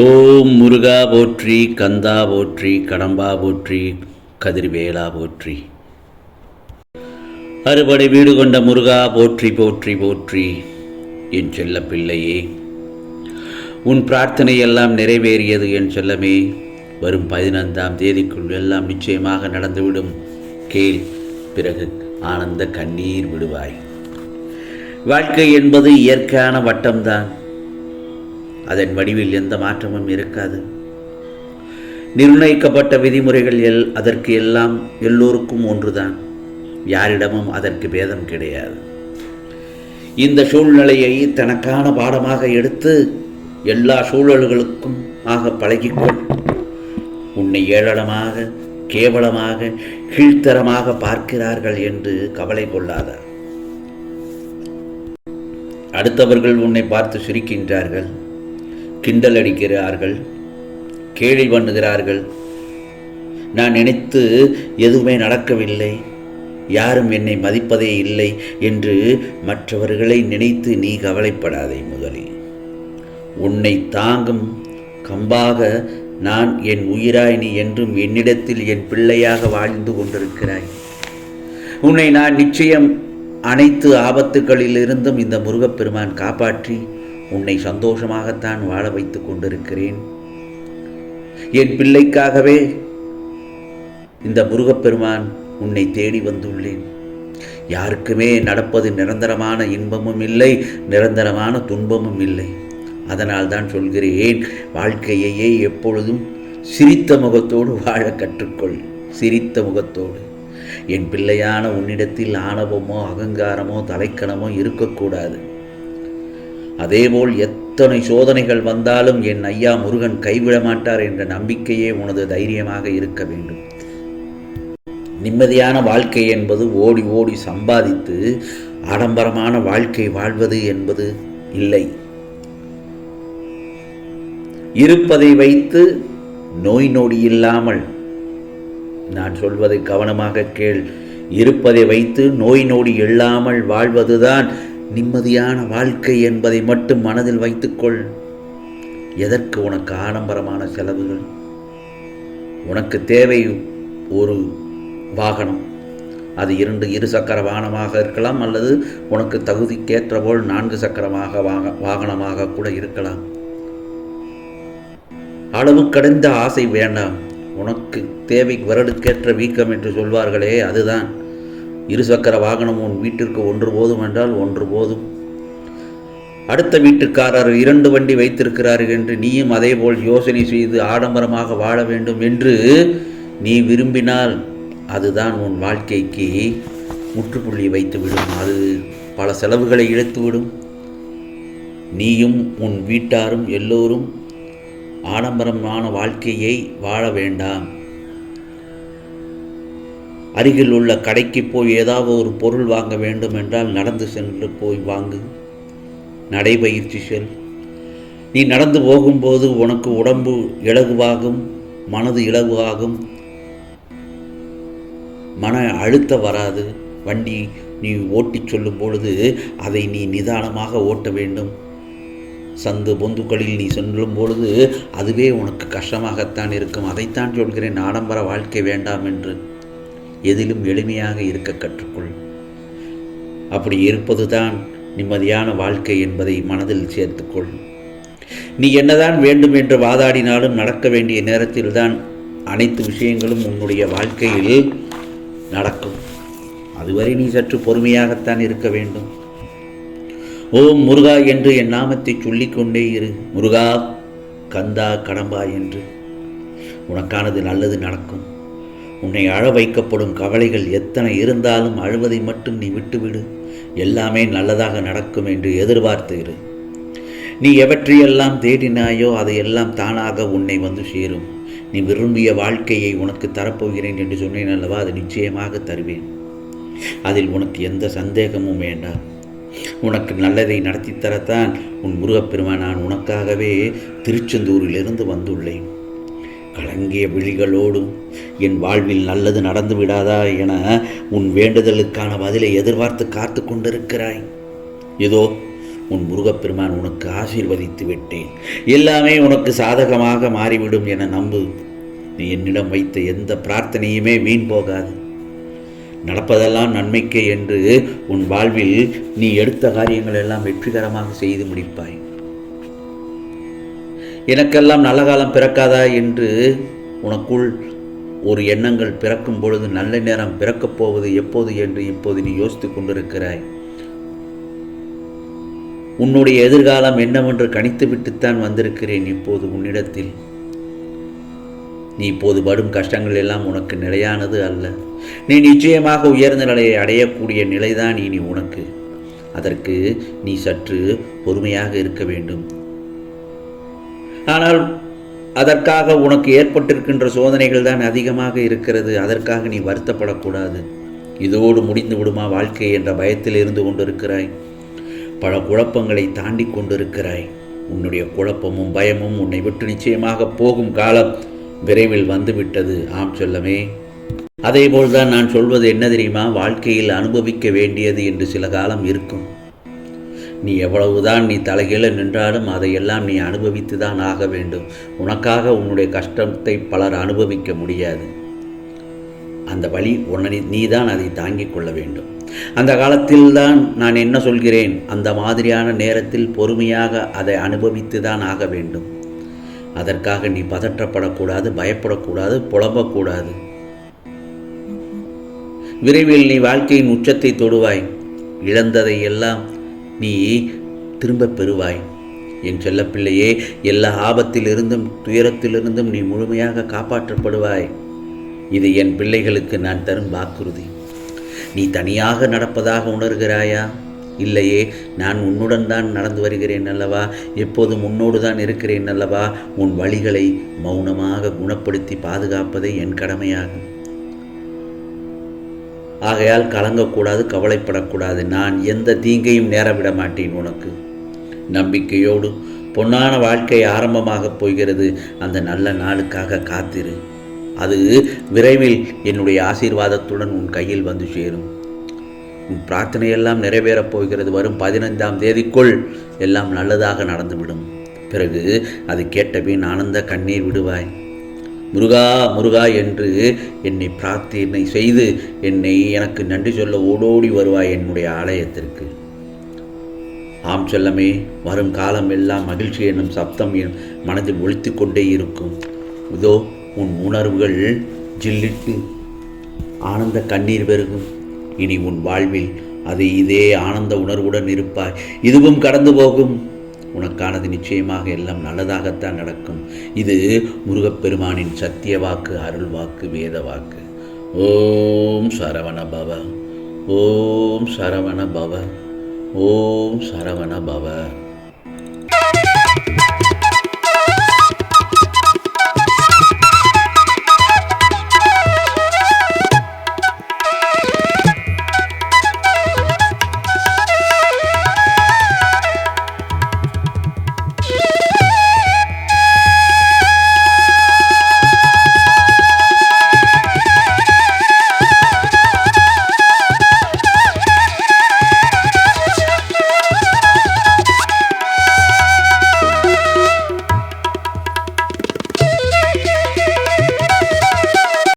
ஓம் முருகா போற்றி கந்தா போற்றி கடம்பா போற்றி கதிர்வேலா போற்றி. அறுபடை வீடு கொண்ட முருகா போற்றி போற்றி போற்றி. என் செல்ல பிள்ளையே உன் பிரார்த்தனை எல்லாம் நிறைவேறியது என் செல்லமே. வரும் பதினைந்தாம் தேதிக்குள் எல்லாம் நிச்சயமாக நடந்துவிடும். கேள் பிறகு ஆனந்த கண்ணீர் விடுவாய். வாழ்க்கை என்பது இயற்கையான வட்டம்தான். அதன் வடிவில் எந்த மாற்றமும் இருக்காது. நிர்ணயிக்கப்பட்ட விதிமுறைகள் எல் அதற்கு எல்லாம் எல்லோருக்கும் ஒன்றுதான். யாரிடமும் அதற்கு பேதம் கிடையாது. இந்த சூழ்நிலையை தனக்கான பாடமாக எடுத்து எல்லா சூழல்களுக்கும் ஆக பழகிக்கொள். உன்னை ஏளனமாக கேவலமாக கீழ்த்தரமாக பார்க்கிறார்கள் என்று கவலை கொள்ளாதார் அடுத்தவர்கள் உன்னை பார்த்து சிரிக்கின்றார்கள். கிண்டல் அடிக்கிறார்கள் கேலி பண்ணுகிறார்கள். நான் நினைத்து எதுவுமே நடக்கவில்லை யாரும் என்னை மதிப்பதே இல்லை என்று மற்றவர்களை நினைத்து நீ கவலைப்படாதே முதலில் உன்னை தாங்கும் கம்பாக நான் என் உயிராய் நீ என்றும் என்னிடத்தில் என் பிள்ளையாக வாழ்ந்து கொண்டிருக்கிறாய். உன்னை நான் நிச்சயம் அனைத்து ஆபத்துகளிலிருந்தும் இந்த முருகப்பெருமான் காப்பாற்றி உன்னை சந்தோஷமாகத்தான் வாழ வைத்துக் கொண்டிருக்கிறேன். என் பிள்ளைக்காகவே இந்த முருகப்பெருமான் உன்னை தேடி வந்துள்ளேன். யாருக்குமே நடப்பது நிரந்தரமான இன்பமும் இல்லை நிரந்தரமான துன்பமும் இல்லை. அதனால் தான் சொல்கிறேன் வாழ்க்கையையே எப்பொழுதும் சிரித்த முகத்தோடு வாழ கற்றுக்கொள் சிரித்த முகத்தோடு. என் பிள்ளையான உன்னிடத்தில் ஆணவமோ அகங்காரமோ தலைக்கணமோ இருக்கக்கூடாது. அதேபோல் எத்தனை சோதனைகள் வந்தாலும் என் ஐயா முருகன் கைவிட மாட்டார் என்ற நம்பிக்கையே உனது தைரியமாக இருக்க வேண்டும். நிம்மதியான வாழ்க்கை என்பது ஓடி ஓடி சம்பாதித்து ஆடம்பரமான வாழ்க்கை வாழ்வது என்பது இல்லை. இருப்பதை வைத்து நோய் நொடி இல்லாமல். நான் சொல்வதை கவனமாக கேள். இருப்பதை வைத்து நோய் நொடி இல்லாமல் வாழ்வதுதான் நிம்மதியான வாழ்க்கை என்பதை மட்டும் மனதில் வைத்துக்கொள். எதற்கு உனக்கு ஆடம்பரமான செலவுகள்? உனக்கு தேவை ஒரு வாகனம். அது இரண்டு இரு சக்கர வாகனமாக இருக்கலாம் அல்லது உனக்கு தகுதிக்கேற்ற போல் நான்கு சக்கரமாக வாக வாகனமாக கூட இருக்கலாம். அளவு கடந்த ஆசை வேண்டாம். உனக்கு தேவை வருடுக்கேற்ற வீக்கம் என்று சொல்வார்களே அதுதான். இருசக்கர வாகனம் உன் வீட்டிற்கு ஒன்று போதும் என்றால் ஒன்று போதும். அடுத்த வீட்டுக்காரர் இரண்டு வண்டி வைத்திருக்கிறார்கள் என்று நீயும் அதேபோல் யோசனை செய்து ஆடம்பரமாக வாழ வேண்டும் என்று நீ விரும்பினால் அதுதான் உன் வாழ்க்கைக்கு முற்றுப்புள்ளி வைத்துவிடும். அது பல செலவுகளை இழுத்துவிடும். நீயும் உன் வீட்டாரும் எல்லோரும் ஆடம்பரமான வாழ்க்கையை வாழ வேண்டாம். அருகில் உள்ள கடைக்கு போய் ஏதாவது ஒரு பொருள் வாங்க வேண்டும் என்றால் நடந்து சென்று போய் வாங்கு. நடைபயிற்சி செல். நீ நடந்து போகும்போது உனக்கு உடம்பு இலகுவாகும் மனது இலகுவாகும். மன அழுத்த வராது. வண்டி நீ ஓட்டிச் சொல்லும் பொழுது அதை நீ நிதானமாக ஓட்ட வேண்டும். சந்து பொந்துக்களில் நீ செல்லும் பொழுது அதுவே உனக்கு கஷ்டமாகத்தான் இருக்கும். அதைத்தான் சொல்கிறேன். ஆடம்பர வாழ்க்கை வேண்டாம் என்று. எதிலும் எளிமையாக இருக்க கற்றுக்கொள். அப்படி இருப்பதுதான் நிம்மதியான வாழ்க்கை என்பதை மனதில் சேர்த்துக்கொள். நீ என்னதான் வேண்டும் என்று வாதாடினாலும் நடக்க வேண்டிய நேரத்தில் தான் அனைத்து விஷயங்களும் உன்னுடைய வாழ்க்கையில் நடக்கும். அதுவரை நீ சற்று பொறுமையாகத்தான் இருக்க வேண்டும். ஓம் முருகா என்று என் நாமத்தை சொல்லிக்கொண்டே இரு. முருகா கந்தா கடம்பா என்று. உனக்கானது நல்லது நடக்கும். உன்னை அழ வைக்கப்படும் கவலைகள் எத்தனை இருந்தாலும் அழுவதை மட்டும் நீ விட்டுவிடு. எல்லாமே நல்லதாக நடக்கும் என்று எதிர்பார்த்து இரு. நீ எவற்றையெல்லாம் தேடினாயோ அதையெல்லாம் தானாக உன்னை வந்து சேரும். நீ விரும்பிய வாழ்க்கையை உனக்கு தரப்போகிறேன் என்று சொன்னேன் அல்லவா? அது நிச்சயமாக தருவேன். அதில் உனக்கு எந்த சந்தேகமும் வேண்டாம். உனக்கு நல்லதை நடத்தித்தரத்தான் உன் முருகப்பெருமான் நான் உனக்காகவே திருச்செந்தூரிலிருந்து வந்துள்ளேன். கலங்கிய விழிகளோடும் என் வாழ்வில் நல்லது நடந்து விடாதா என உன் வேண்டுதலுக்கான பதிலை எதிர்பார்த்து காத்து கொண்டிருக்கிறாய். இதோ உன் முருகப்பெருமான் உனக்கு ஆசீர்வதித்து விட்டேன். எல்லாமே உனக்கு சாதகமாக மாறிவிடும் என நம்பு. நீ என்னிடம் வைத்த எந்த பிரார்த்தனையுமே வீண் போகாது. நடப்பதெல்லாம் நன்மைக்கே என்று உன் வாழ்வில் நீ எடுத்த காரியங்கள் எல்லாம் வெற்றிகரமாக செய்து முடிப்பாய். எனக்கெல்லாம் நல்ல காலம் பிறக்காதா என்று உனக்குள் ஒரு எண்ணங்கள் பிறக்கும் பொழுது நல்ல நேரம் பிறக்கப் போவது எப்போது என்று இப்போது நீ யோசித்துக் கொண்டிருக்கிறாய். உன்னுடைய எதிர்காலம் என்னவென்று கணித்துவிட்டுத்தான் வந்திருக்கிறேன் இப்போது உன்னிடத்தில். நீ இப்போது படும் கஷ்டங்கள் எல்லாம் உனக்கு நிலையானது அல்ல. நீ நிச்சயமாக உயர்ந்த நிலையை அடையக்கூடிய நிலைதான் இனி உனக்கு. அதற்கு நீ சற்று பொறுமையாக இருக்க வேண்டும். ஆனால் அதற்காக உனக்கு ஏற்பட்டிருக்கின்ற சோதனைகள் தான் அதிகமாக இருக்கிறது. அதற்காக நீ வருத்தப்படக்கூடாது. இதோடு முடிந்து விடுமா வாழ்க்கை என்ற பயத்தில் இருந்து கொண்டிருக்கிறாய். பல குழப்பங்களை தாண்டி கொண்டிருக்கிறாய். உன்னுடைய குழப்பமும் பயமும் உன்னை விட்டு நிச்சயமாக போகும் காலம் விரைவில் வந்துவிட்டது. ஆம் சொல்லமே. அதேபோல்தான் நான் சொல்வது என்ன தெரியுமா? வாழ்க்கையில் அனுபவிக்க வேண்டியது என்று சில காலம் இருக்கும். நீ எவ்வளவுதான் நீ தலைகீழ நின்றாலும் அதையெல்லாம் நீ அனுபவித்து தான் ஆக வேண்டும். உனக்காக உன்னுடைய கஷ்டத்தை பலர் அனுபவிக்க முடியாது. அந்த வழி உன்னை நீ தான் அதை தாங்கிக் கொள்ள வேண்டும். அந்த காலத்தில்தான் நான் என்ன சொல்கிறேன்? அந்த மாதிரியான நேரத்தில் பொறுமையாக அதை அனுபவித்து தான் ஆக வேண்டும். அதற்காக நீ பதற்றப்படக்கூடாது பயப்படக்கூடாது புலம்பக்கூடாது. விரைவில் நீ வாழ்க்கையின் உச்சத்தை தொடுவாய். இழந்ததை எல்லாம் நீ திரும்பப் பெறுவாய். என் செல்லப்பிள்ளையே எல்லா ஆபத்திலிருந்தும் துயரத்திலிருந்தும் நீ முழுமையாக காப்பாற்றப்படுவாய். இது என் பிள்ளைகளுக்கு நான் தரும் வாக்குறுதி. நீ தனியாக நடப்பதாக உணர்கிறாயா? இல்லையே நான் உன்னுடன் தான் நடந்து வருகிறேன் அல்லவா? எப்போதும் உன்னோடு தான் இருக்கிறேன் அல்லவா? உன் வழிகளை மௌனமாக குணப்படுத்தி பாதுகாப்பதே என் கடமையாகும். ஆகையால் கலங்கக்கூடாது கவலைப்படக்கூடாது. நான் எந்த தீங்கையும் நேரவிட மாட்டேன் உனக்கு. நம்பிக்கையோடு பொன்னான வாழ்க்கை ஆரம்பமாகப் போகிறது. அந்த நல்ல நாளுக்காக காத்திரு. அது விரைவில் என்னுடைய ஆசீர்வாதத்துடன் உன் கையில் வந்து சேரும். உன் பிரார்த்தனையெல்லாம் நிறைவேறப் போகிறது. வரும் பதினைந்தாம் தேதிக்குள் எல்லாம் நல்லதாக நடந்துவிடும். பிறகு அது கேட்டபின் ஆனந்த கண்ணீர் விடுவாய். முருகா முருகா என்று என்னை பிரார்த்தனை செய்து என்னை எனக்கு நன்றி சொல்ல ஓடோடி வருவாய் என்னுடைய ஆலயத்திற்கு. ஆம் செல்லமே வரும் காலம் எல்லாம் மகிழ்ச்சி என்னும் சப்தம் என் மனதில் ஒழித்து கொண்டே இருக்கும். இதோ உன் உணர்வுகள் ஜில்லிட்டு ஆனந்த கண்ணீர் பெருகும். இனி உன் வாழ்வில் அது இதே ஆனந்த உணர்வுடன் இருப்பாய். இதுவும் கடந்து போகும். உனக்கானது நிச்சயமாக எல்லாம் நல்லதாகத்தான் நடக்கும். இது முருகப்பெருமானின் சத்திய வாக்கு அருள் வாக்கு வேத வாக்கு. ஓம் சரவண பவ. ஓம் சரவண பவ. ஓம் சரவண பவ.